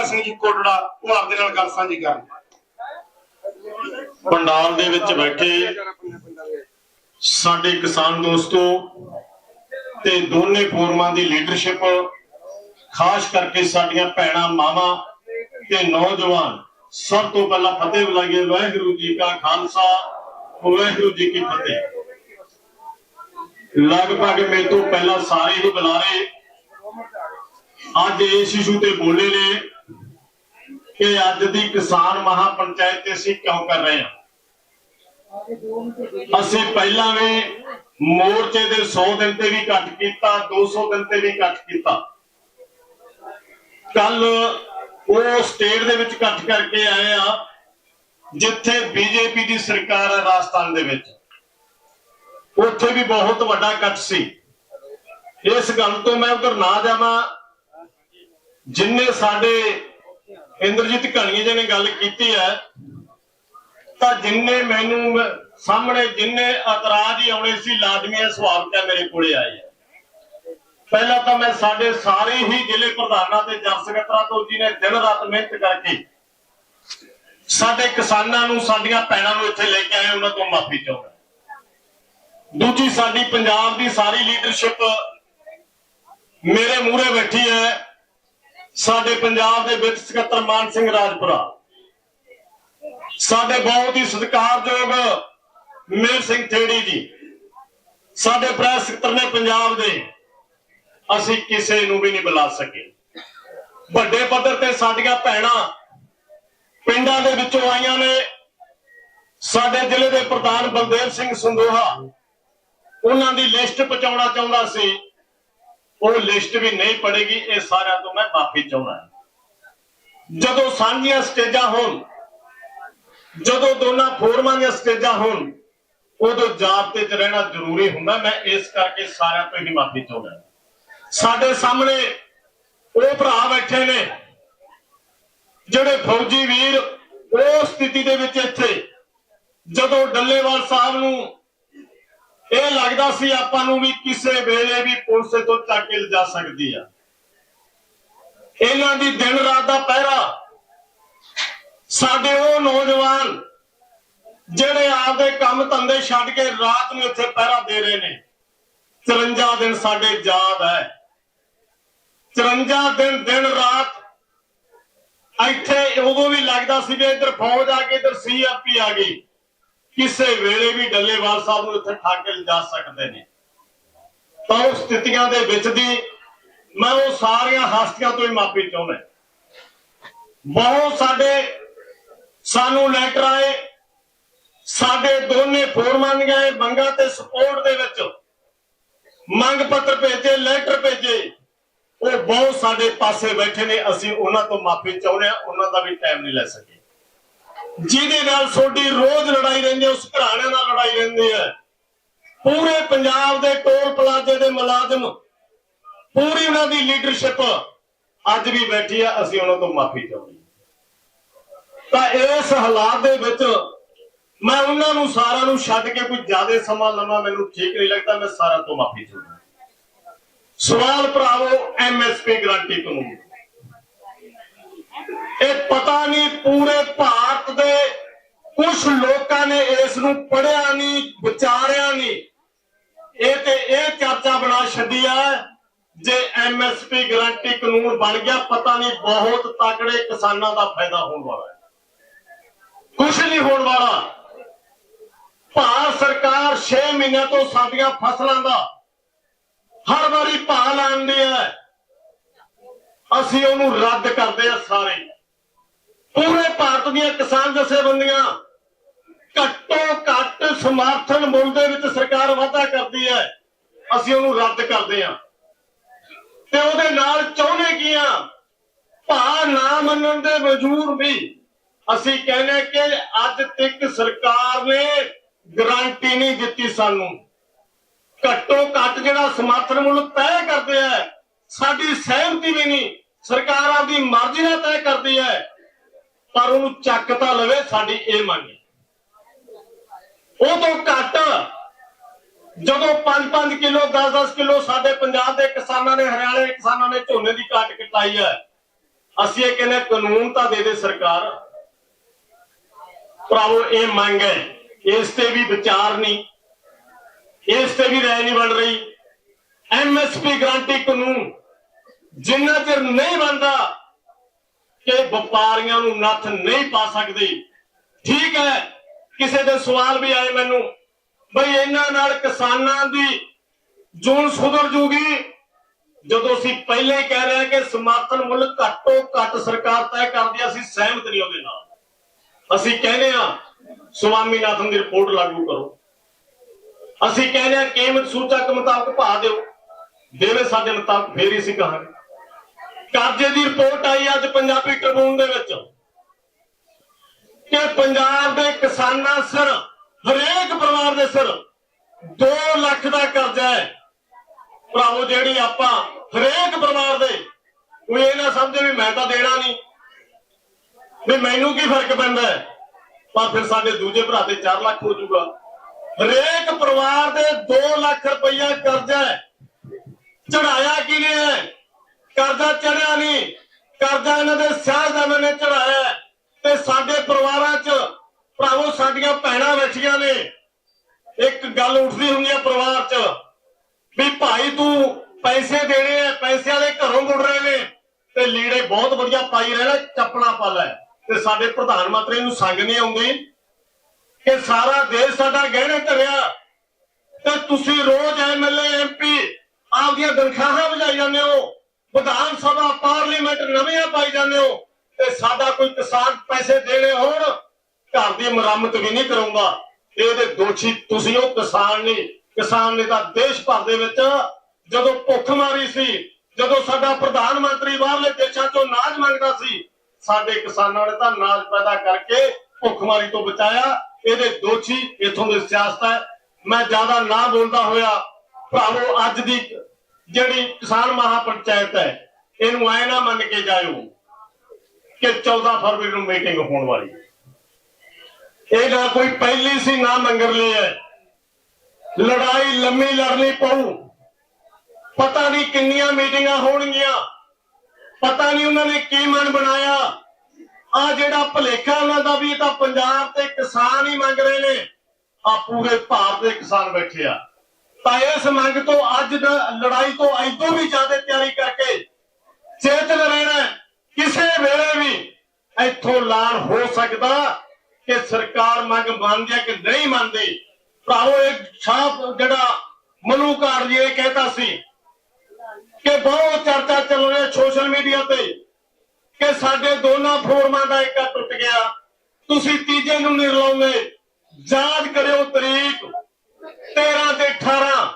ਮਹਿਤਾ ਸਿੰਘ ਜੀ ਕੋਟੜਾ, ਉਹ ਆਪਦੇ ਨਾਲ ਗੱਲ ਸਾਂਝੀ ਕਰਨ। ਪੰਡਾਲ ਦੇ ਵਿੱਚ ਬੈਠੇ ਸਾਡੇ ਕਿਸਾਨ ਦੋਸਤੋ ਤੇ ਦੋਨੇ ਫੋਰਮਾਂ ਦੀ ਲੀਡਰਸ਼ਿਪ, ਖਾਸ ਕਰਕੇ ਸਾਡੀਆਂ ਭੈਣਾਂ, ਮਾਵਾਂ ਤੇ ਨੌਜਵਾਨ, ਸਭ ਤੋਂ ਪਹਿਲਾਂ ਫਤਿਹ ਬੁਲਾਈਏ, ਵਾਹਿਗੁਰੂ ਜੀ ਕਾ ਖਾਲਸਾ, ਵਾਹਿਗੁਰੂ ਜੀ ਕੀ ਫਤਿਹ। ਲਗਭਗ ਮੇਰੇ ਤੋਂ ਪਹਿਲਾਂ ਸਾਰੇ ਹੀ ਬੁਲਾਰੇ ਅੱਜ ਇਸ ਇਸ਼ੂ ਤੇ ਬੋਲੇ ਨੇ। ਕਿ ਅੱਜ ਦੀ ਕਿਸਾਨ ਮਹਾ ਪੰਚਾਇਤ ਤੇ ਅਸੀਂ ਕਿਉਂ ਕਰ ਰਹੇ ਹਾਂ? ਅਸੀਂ ਪਹਿਲਾਂ ਵੀ ਮੋਰਚੇ ਦੇ 100 ਦਿਨ ਤੇ ਵੀ ਕੱਟ ਕੀਤਾ 200 ਦਿਨ ਤੇ ਵੀ ਕੱਟ ਕੀਤਾ। ਕੱਲ ਉਹ ਸਟੇਟ ਦੇ ਵਿੱਚ ਕੱਟ ਕਰਕੇ ਆਏ ਆ, ਜਿੱਥੇ ਬੀਜੇਪੀ ਦੀ ਸਰਕਾਰ ਹੈ ਰਾਜਸਥਾਨ ਦੇ ਵਿੱਚ। ਉੱਥੇ ਵੀ ਬਹੁਤ ਵੱਡਾ ਕੱਟ ਸੀ। ਇਸ ਗੱਲ ਤੋਂ ਮੈਂ ਉਧਰ ਨਾ ਜਾਵਾਂ। ਜਿੰਨੇ ਸਾਡੇ ਇੰਦਰਜੀਤ ਘਣੀਏ ਜੀ ਨੇ ਗੱਲ ਕੀਤੀ ਹੈ, ਤਾਂ ਜਿੰਨੇ ਮੈਨੂੰ ਸਾਹਮਣੇ ਜਿੰਨੇ ਇਤਰਾਜ਼ ਹੀ ਆਉਣੇ ਸੀ, ਲਾਜ਼ਮੀ ਇਹ ਸਵਾਲ ਤੇ ਮੇਰੇ ਕੋਲੇ ਆਏ ਪਹਿਲਾਂ ਤਾਂ ਮੈਂ ਸਾਡੇ ਸਾਰੇ ਹੀ ਜ਼ਿਲ੍ਹੇ ਪ੍ਰਧਾਨਾਂ ਤੇ ਜਨ ਸਕੱਤਰਾਂ ਤੋਂ ਜੀ ਨੇ ਦਿਨ ਰਾਤ ਮਿਹਨਤ ਕਰਕੇ ਸਾਡੇ ਕਿਸਾਨਾਂ ਨੂੰ, ਸਾਡੀਆਂ ਭੈਣਾਂ ਨੂੰ ਇੱਥੇ ਲੈ ਕੇ ਆਏ, ਉਹਨਾਂ ਤੋਂ ਮਾਫੀ ਚਾਹੁੰਦਾ। ਦੂਜੀ, ਸਾਡੀ ਪੰਜਾਬ ਦੀ ਸਾਰੀ ਲੀਡਰਸ਼ਿਪ ਮੇਰੇ ਮੂਹਰੇ ਬੈਠੀ ਹੈ। ਸਾਡੇ ਪੰਜਾਬ ਦੇ ਵਿੱਚ ਸਕੱਤਰ ਮਾਨ ਸਿੰਘ ਰਾਜਪੁਰਾ। ਸਾਡੇ ਬਹੁਤ ਹੀ ਸਤਿਕਾਰਯੋਗ ਮੇਰ ਸਿੰਘ ਥੇੜੀ ਜੀ। ਸਾਡੇ ਪ੍ਰੈਸ ਸਕੱਤਰ ਨੇ ਪੰਜਾਬ ਦੇ। ਅਸੀਂ ਕਿਸੇ ਨੂੰ ਵੀ ਨਹੀਂ ਬੁਲਾ ਸਕੇ। ਵੱਡੇ ਪੱਧਰ ਤੇ ਸਾਡੀਆਂ ਭੈਣਾਂ ਪਿੰਡਾਂ ਦੇ ਵਿੱਚੋਂ ਆਈਆਂ ਨੇ। ਸਾਡੇ ਜ਼ਿਲ੍ਹੇ ਦੇ ਪ੍ਰਧਾਨ ਬਲਦੇਵ ਸਿੰਘ ਸੰਦੋਹਾ, ਉਹਨਾਂ ਦੀ ਲਿਸਟ ਪਹੁੰਚਾਉਣਾ ਚਾਹੁੰਦਾ ਸੀ। ਉਹ ਲਿਸਟ ਵੀ ਨਹੀਂ ਪੜੇਗੀ, ਇਹ ਸਾਰਿਆਂ ਤੋਂ ਮੈਂ ਮਾਫੀ ਚਾਹੁੰਦਾ ਜਦੋਂ ਸਾਂਝੀਆਂ ਸਟੇਜਾਂ ਹੋਣ, ਜਦੋਂ ਦੋਨਾਂ ਫੋਰਮਾਂ ਦੀਆਂ ਸਟੇਜਾਂ ਹੋਣ, ਉਦੋਂ ਜਾਬਤੇ 'ਚ ਰਹਿਣਾ ਜ਼ਰੂਰੀ ਹੁੰਦਾ। ਮੈਂ ਇਸ ਕਰਕੇ ਸਾਰਿਆਂ ਤੋਂ ਹੀ ਮਾਫੀ ਚਾਹੁੰਦਾ ਸਾਡੇ ਸਾਹਮਣੇ ਉਹ ਭਰਾ ਬੈਠੇ ਨੇ, ਜਿਹੜੇ ਫੌਜੀ ਵੀਰ ਉਹ ਸਥਿਤੀ ਦੇ ਵਿੱਚ ਇੱਥੇ, ਜਦੋਂ ਡੱਲੇਵਾਲ ਸਾਹਿਬ ਨੂੰ ਇਹ ਲੱਗਦਾ ਸੀ ਆਪਾਂ ਨੂੰ ਵੀ ਕਿਸੇ ਵੇਲੇ ਵੀ ਪੁਲਿਸ ਤੋਂ ਚੱਕ ਕੇ ਲਿਜਾ ਸਕਦੀ ਆ। ਇਹਨਾਂ ਦੀ ਦਿਨ ਰਾਤ ਦਾ ਪਹਿਰਾ। ਸਾਡੇ ਉਹ ਨੌਜਵਾਨ ਜਿਹੜੇ ਆਪਦੇ ਕੰਮ ਧੰਦੇ ਛੱਡ ਕੇ ਰਾਤ ਨੂੰ ਇੱਥੇ ਪਹਿਰਾ ਦੇ ਰਹੇ ਨੇ। 54 ਦਿਨ ਸਾਡੇ ਯਾਦ ਹੈ। 54 ਦਿਨ ਦਿਨ ਰਾਤ ਇੱਥੇ ਉਦੋਂ ਵੀ ਲੱਗਦਾ ਸੀ ਵੀ ਇੱਧਰ ਫੌਜ ਆ ਗਈ, ਇੱਧਰ ਸੀਆਰਪੀ ਆ ਗਈ। ਕਿਸੇ ਵੇਲੇ ਵੀ ਡੱਲੇਵਾਲ ਸਾਹਿਬ ਨੂੰ ਇੱਥੇ ਠਾ ਕੇ ਲਿਜਾ ਸਕਦੇ ਨੇ। ਤਾਂ ਉਹ ਸਥਿਤੀਆਂ ਦੇ ਵਿੱਚ ਦੀ ਮੈਂ ਉਹ ਸਾਰੀਆਂ ਹਸਤੀਆਂ ਤੋਂ ਹੀ ਮਾਫੀ ਚਾਹੁੰਦਾ ਬਹੁਤ ਸਾਡੇ, ਸਾਨੂੰ ਲੈਟਰ ਆਏ, ਸਾਡੇ ਦੋਨੇ ਫੋਰਮਾਂ ਦੀਆਂ ਮੰਗਾਂ ਤੇ ਸਪੋਰਟ ਦੇ ਵਿੱਚ ਮੰਗ ਪੱਤਰ ਭੇਜੇ, ਲੈਟਰ ਭੇਜੇ। ਉਹ ਬਹੁਤ ਸਾਡੇ ਪਾਸੇ ਬੈਠੇ ਨੇ, ਅਸੀਂ ਉਹਨਾਂ ਤੋਂ ਮਾਫੀ ਚਾਹੁੰਦੇ ਹਾਂ, ਉਹਨਾਂ ਦਾ ਵੀ ਟਾਈਮ ਨਹੀਂ ਲੈ ਸਕੇ। ਜਿਹਦੇ ਨਾਲ ਤੁਹਾਡੀ ਰੋਜ਼ ਲੜਾਈ ਰਹਿੰਦੀ ਹੈ, ਉਸ ਘਰਾਣੇ ਨਾਲ ਲੜਾਈ ਰਹਿੰਦੀ ਹੈ। ਪੂਰੇ ਪੰਜਾਬ ਦੇ ਟੋਲ ਪਲਾਜ਼ੇ ਦੇ ਮੁਲਾਜ਼ਮ, ਪੂਰੀ ਉਹਨਾਂ ਦੀ ਲੀਡਰਸ਼ਿਪ ਅੱਜ ਵੀ ਬੈਠੀ ਹੈ ਅਸੀਂ ਉਹਨਾਂ ਤੋਂ ਮਾਫੀ ਚਾਹੁੰਦੇ ਤਾਂ ਇਸ ਹਾਲਾਤ ਦੇ ਵਿੱਚ ਮੈਂ ਉਹਨਾਂ ਨੂੰ ਸਾਰਿਆਂ ਨੂੰ ਛੱਡ ਕੇ ਕੋਈ ਜ਼ਿਆਦਾ ਸਮਾਂ ਲਵਾਂ ਮੈਨੂੰ ਠੀਕ ਨਹੀਂ ਲੱਗਦਾ, ਮੈਂ ਸਾਰਿਆਂ ਤੋਂ ਮਾਫੀ ਚਾਹੁੰਦਾ ਸਵਾਲ ਭਰਾਵੋ ਐਮਐਸਪੀ ਗਰੰਟੀ ਕਾਨੂੰਨ। ਇਹ ਪਤਾ ਨਹੀਂ ਪੂਰੇ ਭਾਰਤ ਦੇ ਕੁਝ ਲੋਕਾਂ ਨੇ ਇਸ ਨੂੰ ਪੜਿਆ ਨਹੀਂ, ਵਿਚਾਰਿਆ ਨਹੀਂ। ਇਹ ਤੇ ਇਹ ਚਰਚਾ ਬਣਾ ਛੱਡੀ ਆ ਜੇ ਐਮਐਸਪੀ ਗਰੰਟੀ ਕਾਨੂੰਨ ਬਣ ਗਿਆ, ਪਤਾ ਨਹੀਂ ਬਹੁਤ ਤਕੜੇ ਕਿਸਾਨਾਂ ਦਾ ਫਾਇਦਾ ਹੋਣ ਵਾਲਾ ਹੈ। ਕੁਝ ਨਹੀਂ ਹੋਣ ਵਾਲਾ। ਭਾਰਤ ਸਰਕਾਰ 6 ਮਹੀਨਿਆਂ ਤੋਂ ਸਾਡੀਆਂ ਫਸਲਾਂ ਦਾ ਹਰ ਵਾਰੀ ਭਾਅ ਲਾਉਂਦੀ ਹੈ। ਅਸੀਂ ਉਹਨੂੰ ਰੱਦ ਕਰਦੇ ਆ ਸਾਰੇ। ਪੂਰੇ ਭਾਰਤ ਦੀਆਂ ਕਿਸਾਨ ਜਥੇਬੰਦੀਆਂ ਘੱਟੋ ਘੱਟ ਸਮਰਥਨ ਮੁੱਲ ਦੇ ਵਿੱਚ ਸਰਕਾਰ ਵਾਅਦਾ ਕਰਦੀ ਹੈ। ਅਸੀਂ ਉਹਨੂੰ ਰੱਦ ਕਰਦੇ ਹਾਂ। ਤੇ ਉਹਦੇ ਨਾਲ ਚਾਹੁੰਦੇ ਕੀ ਆ? ਭਾ ਨਾ ਮੰਨਣ ਦੇ ਵਜੂਰ ਵੀ ਅਸੀਂ ਕਹਿੰਦੇ ਕਿ ਅੱਜ ਤੱਕ ਸਰਕਾਰ ਨੇ ਗਰੰਟੀ ਨਹੀਂ ਦਿੱਤੀ ਸਾਨੂੰ। ਘੱਟੋ ਘੱਟ ਜਿਹੜਾ ਸਮਰਥਨ ਮੁੱਲ ਤੈਅ ਕਰਦੇ ਆ, ਸਾਡੀ ਸਹਿਮਤੀ ਵੀ ਨਹੀਂ। ਸਰਕਾਰ ਆਪਦੀ ਮਰਜ਼ੀ ਨਾਲ ਤੈਅ ਕਰਦੀ ਹੈ। ਪਰ ਉਹਨੂੰ ਚੱਕ ਤਾਂ ਲਵੇ, ਸਾਡੀ ਇਹ ਮੰਗ ਉਹ ਤੋਂ ਘੱਟ ਜਦੋਂ 5-5 ਕਿਲੋ 10-10 ਕਿਲੋ ਸਾਡੇ ਪੰਜਾਬ ਦੇ ਕਿਸਾਨਾਂ ਨੇ, ਹਰਿਆਣੇ ਦੇ ਕਿਸਾਨਾਂ ਨੇ ਝੋਨੇ ਦੀ ਕਾਟ ਕਟਾਈ ਹੈ, ਅਸੀਂ ਇਹ ਕਹਿੰਦੇ ਕਾਨੂੰਨ ਤਾਂ ਦੇ ਦੇ ਸਰਕਾਰ। ਭਰਾਵੋ, ਇਹ ਮੰਗ ਹੈ। ਇਸ ਤੇ ਵੀ ਵਿਚਾਰ ਨਹੀਂ। ਇਸ ਤੇ ਵੀ ਰਾਏ ਨਹੀਂ ਬਣ ਰਹੀ। ਐਮਐਸਪੀ ਗਰੰਟੀ ਕਾਨੂੰਨ ਜਿੰਨਾ ਚਿਰ ਨਹੀਂ ਬਣਦਾ ਕਿ ਵਪਾਰੀਆਂ ਨੂੰ ਨੱਥ ਨਹੀਂ ਪਾ ਸਕਦੇ। ਠੀਕ ਹੈ ਕਿਸੇ ਦੇ ਸਵਾਲ ਵੀ ਆਏ ਮੈਨੂੰ। ਬਈ ਇਹਨਾਂ ਨਾਲ ਕਿਸਾਨਾਂ ਦੀ ਜੂਨ ਸੁਧਰ ਜੂਗੀ। ਜਦੋਂ ਅਸੀਂ ਪਹਿਲੇ ਹੀ ਕਹਿ ਰਹੇ ਹਾਂ ਕਿ ਸਮਰਥਨ ਮੁੱਲ ਘੱਟੋ ਘੱਟ ਸਰਕਾਰ ਤੈਅ ਕਰਦੀ ਆ, ਅਸੀਂ ਸਹਿਮਤ ਨਹੀਂ ਉਹਦੇ ਨਾਲ। ਅਸੀਂ ਕਹਿੰਦੇ ਆ ਸੁਆਮੀਨਾਥਨ ਦੀ ਰਿਪੋਰਟ ਲਾਗੂ ਕਰੋ। ਅਸੀਂ ਕਹਿੰਦੇ ਆ ਕੀਮਤ ਸੂਚਕ ਮੁਤਾਬਕ ਭਾਅ ਦਿਓ। ਦੇਵੇ ਸਾਡੇ ਮੁਤਾਬਕ ਫੇਰ ਹੀ ਅਸੀਂ ਕਹਾਂਗੇ। ਕਰਜ਼ੇ ਦੀ ਰਿਪੋਰਟ ਆਈ ਅੱਜ ਪੰਜਾਬੀ ਟ੍ਰਿਬਿਊਨ ਦੇ ਵਿੱਚ ਕਿ ਪੰਜਾਬ ਦੇ ਕਿਸਾਨਾਂ ਸਿਰ, ਹਰੇਕ ਪਰਿਵਾਰ ਦੇ ਸਿਰ 2 ਲੱਖ ਦਾ ਕਰਜ਼ਾ ਹੈ। ਭਰਾਵੋ, ਜਿਹੜੀ ਆਪਾਂ ਹਰੇਕ ਪਰਿਵਾਰ ਦੇ, ਕੋਈ ਇਹ ਨਾ ਸਮਝੇ ਵੀ ਮੈਂ ਤਾਂ ਦੇਣਾ ਨਹੀਂ। ਵੀ ਮੈਨੂੰ ਕੀ ਫ਼ਰਕ ਪੈਂਦਾ ਪਰ ਫਿਰ ਸਾਡੇ ਦੂਜੇ ਭਰਾ ਤੇ 4 ਲੱਖ ਹੋ ਜਾਊਗਾ। ਹਰੇਕ ਪਰਿਵਾਰ ਦੇ 2 ਲੱਖ ਰੁਪਈਆ ਕਰਜ਼ਾ ਹੈ। ਚੜਾਇਆ ਕਿਨੇ ਹੈ? ਕਰਜ਼ਾ ਚੜਿਆ ਨਹੀਂ ਕਰਜ਼ਾ ਇਹਨਾਂ ਦੇ ਸਿਆਸਤਦਾਨਾਂ ਨੇ ਚੜਾਇਆ ਤੇ ਸਾਡੇ ਪਰਿਵਾਰਾਂ 'ਚ ਭਰਾਵੋ, ਸਾਡੀਆਂ ਭੈਣਾਂ ਬੈਠੀਆਂ ਨੇ। ਇੱਕ ਗੱਲ ਉੱਠਦੀ ਹੁੰਦੀ ਹੈ ਪਰਿਵਾਰ 'ਚ ਵੀ ਭਾਈ ਤੂੰ ਪੈਸੇ ਦੇਣੇ ਆ ਪੈਸੇ ਵਾਲੇ ਘਰੋਂ ਮੁੜ ਰਹੇ ਨੇ। ਤੇ ਲੀੜੇ ਬਹੁਤ ਵਧੀਆ ਪਾਈ ਰਹੇ ਨੇ ਚੱਪਣਾ ਪਾ ਲੈ। ਤੇ ਸਾਡੇ ਪ੍ਰਧਾਨ ਮੰਤਰੀ ਨੂੰ ਸੰਗ ਨਹੀਂ ਆਉਂਦੀ ਕਿ ਸਾਰਾ ਦੇਸ਼ ਸਾਡਾ ਗਹਿਣੇ ਧਰਿਆ। ਤੇ ਤੁਸੀਂ ਰੋਜ਼ ਐਮਐਲਏ ਐਮਪੀ ਆਪਦੀਆਂ ਤਨਖਾਹਾਂ ਵਜਾਈ ਜਾਂਦੇ ਹੋ। ਵਿਧਾਨ ਸਭਾ ਪਾਰਲੀਮੈਂਟ ਨਵੀਆਂ ਪਾਈ ਜਾਂਦੇ ਹੋ ਤੇ ਸਾਡਾ ਕੋਈ ਕਿਸਾਨ ਪੈਸੇ ਦੇਣੇ ਹੋਣ, ਘਰ ਦੀ ਮੁਰੰਮਤ ਵੀ ਨਹੀਂ ਕਰਾਉਂਦਾ। ਇਹਦੇ ਦੋਸ਼ੀ ਤੁਸੀਂ ਹੋ, ਕਿਸਾਨ ਨਹੀਂ। ਕਿਸਾਨ ਨੇ ਤਾਂ ਦੇਸ਼ ਭਰ ਦੇ ਵਿੱਚ ਜਦੋਂ ਭੁੱਖ ਮਾਰੀ ਸੀ, ਜਦੋਂ ਸਾਡਾ ਪ੍ਰਧਾਨ ਮੰਤਰੀ ਬਾਹਰਲੇ ਦੇਸ਼ਾਂ ਤੋਂ ਨਾਜ ਮੰਗਦਾ ਸੀ, ਸਾਡੇ ਕਿਸਾਨਾਂ ਨੇ ਤਾਂ ਨਾਜ ਪੈਦਾ ਕਰਕੇ ਭੁੱਖਮਾਰੀ ਤੋਂ ਬਚਾਇਆ। ਇਹਦੇ ਦੋਸ਼ੀ ਇਥੋਂ ਦੇ ਸਿਆਸਤ ਹੈ। ਮੈਂ ਜ਼ਿਆਦਾ ਨਾ ਬੋਲਦਾ ਹੋਇਆ। ਭਰਾਵੋ, ਅੱਜ ਦੀ ਜਿਹੜੀ ਕਿਸਾਨ ਮਹਾਪੰਚਾਇਤ ਹੈ, ਇਹਨੂੰ ਐ ਨਾ ਮੰਨ ਕੇ ਜਾਇਓ ਕਿ 14 ਫਰਵਰੀ ਨੂੰ ਮੀਟਿੰਗ ਹੋਣ ਵਾਲੀ ਇਹ ਨਾ ਕੋਈ ਪਹਿਲੀ ਸੀ, ਨਾ ਮੰਗਰ ਲਈ ਹੈ। ਲੜਾਈ ਲੰਮੀ ਲੜਨੀ ਪਊ। ਪਤਾ ਨਹੀਂ ਕਿੰਨੀਆਂ ਮੀਟਿੰਗਾਂ ਹੋਣਗੀਆਂ। ਪਤਾ ਨਹੀਂ ਉਹਨਾਂ ਨੇ ਕੀ ਮਨ ਬਣਾਇਆ। ਆ ਜਿਹੜਾ ਭਲੇਖਾ ਉਹਨਾਂ ਦਾ ਵੀ ਇਹ ਤਾਂ ਪੰਜਾਬ ਤੇ ਕਿਸਾਨ ਹੀ ਮੰਗ ਰਹੇ ਨੇ। ਆ ਪੂਰੇ ਭਾਰਤ ਦੇ ਕਿਸਾਨ ਬੈਠੇ ਆ। ਤਾਂ ਇਸ ਮੰਗ ਤੋਂ ਅੱਜ ਦਾ ਲੜਾਈ ਤੋਂ ਐਦੋਂ ਵੀ ਜ਼ਿਆਦਾ ਤਿਆਰੀ ਕਰਕੇ ਚੇਤਨ ਰਹਿਣਾ ਕਿਸੇ ਵੇਲੇ ਵੀ ਇੱਥੋਂ ਐਲਾਨ ਹੋ ਸਕਦਾ ਕਿ ਸਰਕਾਰ ਮੰਗ ਮੰਨਦੀ ਹੈ ਕਿ ਨਹੀਂ ਮੰਨਦੀ। ਭਰਾਵੋ ਇੱਕ ਛਾਪ ਜਿਹੜਾ ਮਨੂ ਕਾਰ ਜੀ ਇਹ ਕਹਿਤਾ ਸੀ ਕਿ ਬਹੁਤ ਚਰਚਾ ਚੱਲ ਰਹੀ ਹੈ ਸੋਸ਼ਲ ਮੀਡੀਆ ਤੇ ਕਿ ਸਾਡੇ ਦੋਨਾਂ ਫੋਰਮਾਂ ਦਾ ਏਕਾ ਟੁੱਟ ਗਿਆ। ਤੁਸੀਂ ਤੀਜੇ ਨੂੰ ਨਹੀਂ ਰਲਾਉਂਦੇ। ਯਾਦ ਕਰਿਓ ਤਰੀਕ 13 ਤੇ 18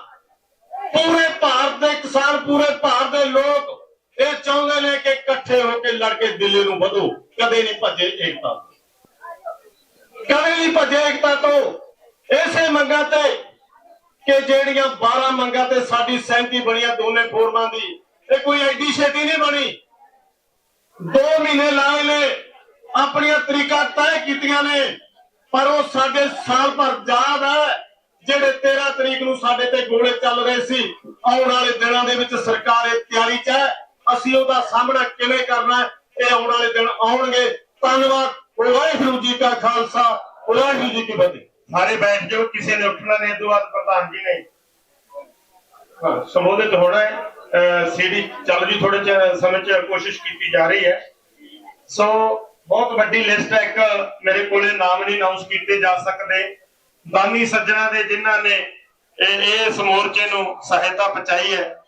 ਪੂਰੇ ਭਾਰਤ ਦੇ ਕਿਸਾਨ ਪੂਰੇ ਭਾਰਤ ਦੇ ਲੋਕ ਇਹ ਚਾਹੁੰਦੇ ਨੇ ਕਿ ਇਕੱਠੇ ਹੋ ਕੇ ਲੜ ਕੇ ਦਿੱਲੀ ਨੂੰ ਵਧੋ। ਕਦੇ ਨਹੀਂ ਭੱਜੇ ਏਕਤਾ ਕਦੇ ਨਹੀਂ ਭੱਜੇ ਏਕਤਾ ਤੋਂ। ਇਸੇ ਮੰਗਾਂ ਤੇ ਕਿ ਜਿਹੜੀਆਂ 12 ਮੰਗਾਂ ਤੇ ਸਾਡੀ ਸਹਿਮਤੀ ਬਣੀਆਂ ਦੋਨੇ ਫੋਰਮਾਂ ਦੀ, ਇਹ ਕੋਈ ਐਡੀ ਛੇਤੀ ਨਹੀਂ ਬਣੀ। ਦੋ ਮਹੀਨੇ ਲਾਏ ਨੇ, ਆਪਣੀਆਂ ਤਰੀਕਾ ਤੈਅ ਕੀਤੀਆਂ ਨੇ, ਪਰ ਉਹ ਸਾਡੇ ਸਾਲ ਭਰ ਯਾਦ ਹੈ। ਜਿਹੜੇ 13 ਤਰੀਕ ਨੂੰ ਸਾਡੇ ਤੇ ਗੋਲੇ ਚੱਲ ਰਹੇ ਸੀ, ਆਉਣ ਵਾਲੇ ਦਿਨਾਂ ਦੇ ਵਿੱਚ ਸਰਕਾਰ ਇਹ ਤਿਆਰੀ 'ਚ ਹੈ। ਅਸੀਂ ਉਹਦਾ ਸਾਹਮਣਾ ਕਿਵੇਂ ਕਰਨਾ ਇਹ ਆਉਣ ਵਾਲੇ ਦਿਨ ਆਉਣਗੇ। ਧੰਨਵਾਦ। ਵਾਹਿਗੁਰੂ ਜੀ ਕਾ ਖਾਲਸਾ। ਵਾਹਿਗੁਰੂ ਜੀ ਕੀ ਫਤਿਹ। ਸਾਰੇ ਬੈਠ ਜਾਓ, ਕਿਸੇ ਨੇ ਉੱਠਣਾ ਨਹੀਂ ਤੋਂ ਬਾਅਦ ਪ੍ਰਧਾਨ ਜੀ ਨੇ। ਸੰਬੋਧਿਤ ਹੋਣਾ ਹੈ। ਸੀਡੀ ਚੱਲ ਵੀ ਥੋੜੇ ਸਮੇਂ ਚ ਕੋਸ਼ਿਸ਼ ਕੀਤੀ ਜਾ ਰਹੀ ਹੈ। ਸੋ ਬਹੁਤ ਵੱਡੀ ਲਿਸਟ ਹੈ। ਇੱਕ ਮੇਰੇ ਕੋਲੇ ਨਾਮ ਨਹੀਂ ਅਨਾਉਂਸ ਕੀਤੇ ਜਾ ਸਕਦੇ। ਦਾਨੀ ਸੱਜਣਾ ਦੇ ਜਿਨ੍ਹਾਂ ਨੇ ਇਸ ਮੋਰਚੇ ਨੂੰ ਸਹਾਇਤਾ ਪਹੁੰਚਾਈ ਹੈ